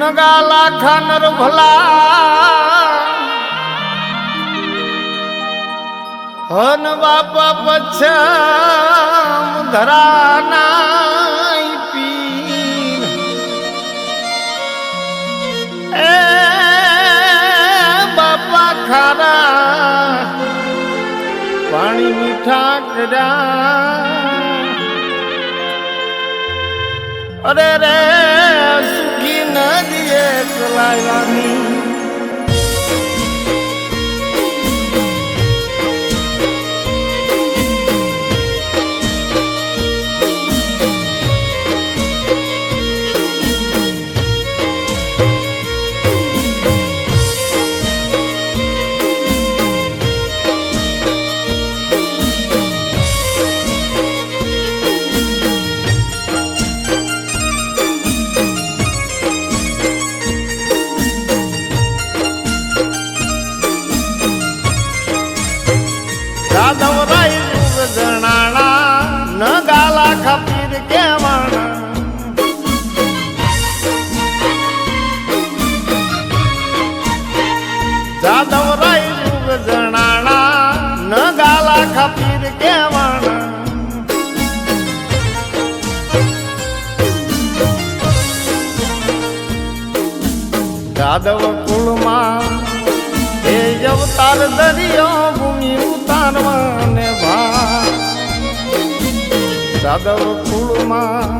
નગાલા ખાનર ભલા. હન બાપા પચ્છમ ધરાના પીર. એ બાપા ખારા પાણી મીઠા કર્યા. અરે રે I love you. જાદવ કુળમાં એ અવતાર દરિયો ભૂમિ ઉતારવાને ભા જાદવ કુળમાં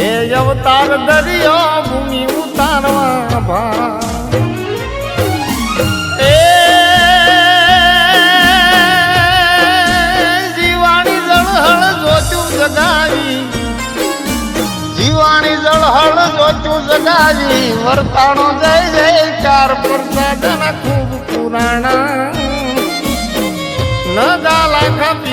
એ અવતાર દરિયો ભૂમિ ઉતારવા ભા જીવાણી જળહળ જોતું જગાવી વર્તાણો જય જય ચાર પ્રસાદ ખૂબ પુરાણા. ન ગાલા ખાપીર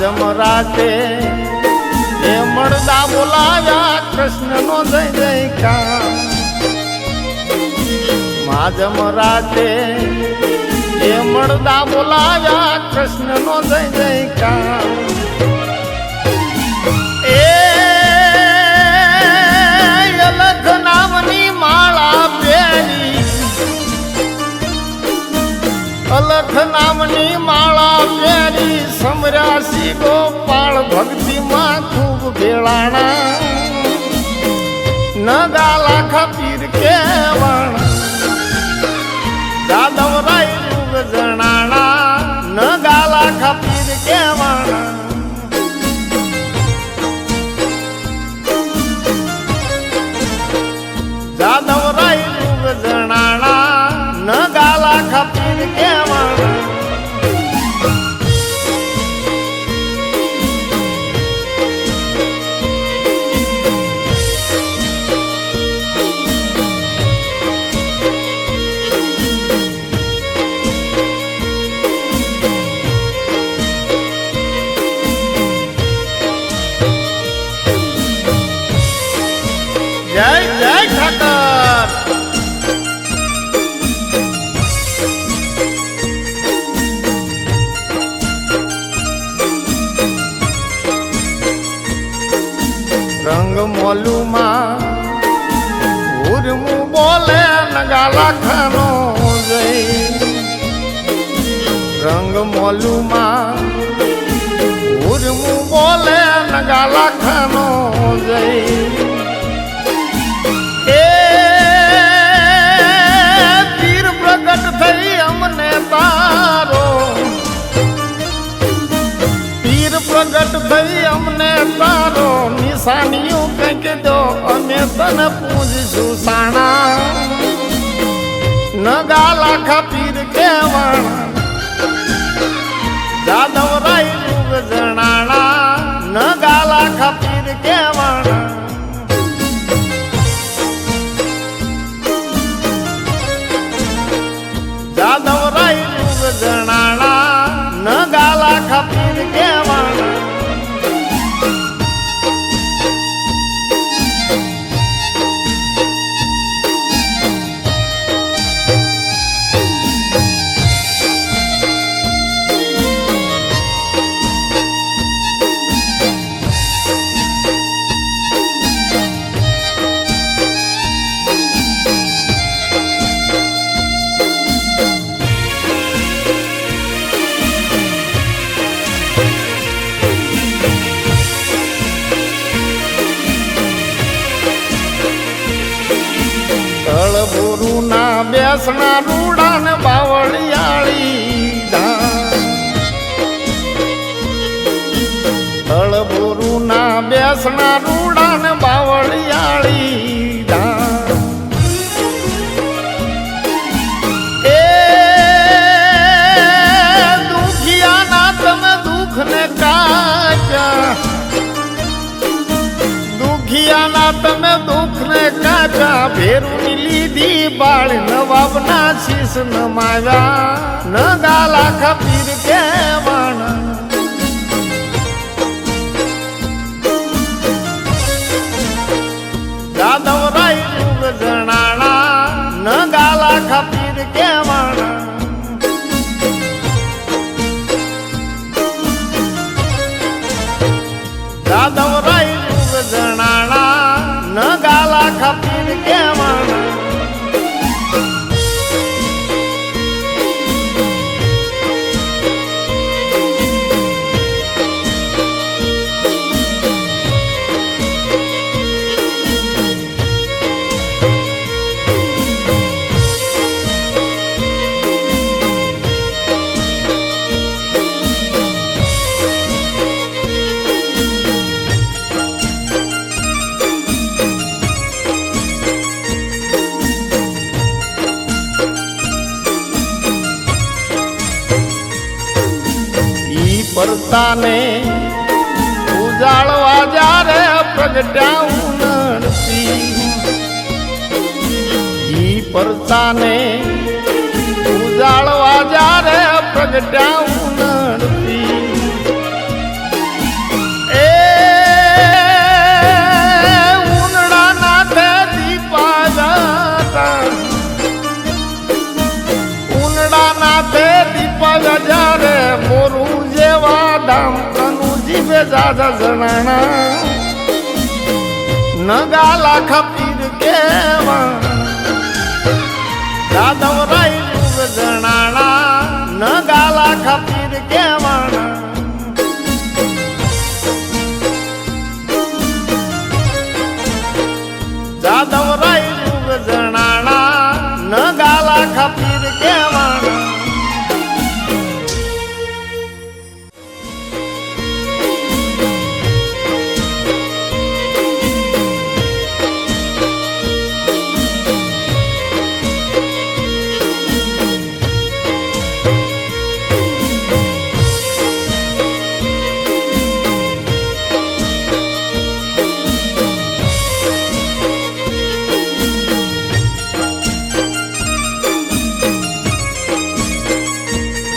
માજમ રાતે એ મળદા બોલાવ્યા કૃષ્ણ નો જય જયકાર. માજમ રાતે એ મળદા બોલાવ્યા કૃષ્ણ નો જય જયકાર. એ અલખ નામની માળા પહેરી. અલખ નામની માળા પહેરી સમરાસી ગોપાળ ભક્તિમાં ખૂબ ભેળાણા ન ગાલા ખાપીર કેવાણા જય ઠાકર. રંગ મોલુમાં ઉર્મુ બોલે નગાલા ખાનો જઈ રંગ મોલુમાં ઉર્મુ બોલે નગાલા ખાનો જઈ તને પૂજશું સાણા. ન ગાલા ખપીર કેવાણા તળબુરુ બેસના રૂડા ને બાવળિયાળી બેસના ના બેસણા રૂડા ને બાવળિયાળી લીધી બાળ નવાબના શીશ નમાવ્યા ન ગાલા ખપીર કેવાણા પરતાને ઉજાળવા જ્યારે પ્રગટ્યા ઉનડતી પરતાને ઉજાળવા જ્યારે પ્રગટ્યા જાજા જણાણા નગાલા ખપીર કેવા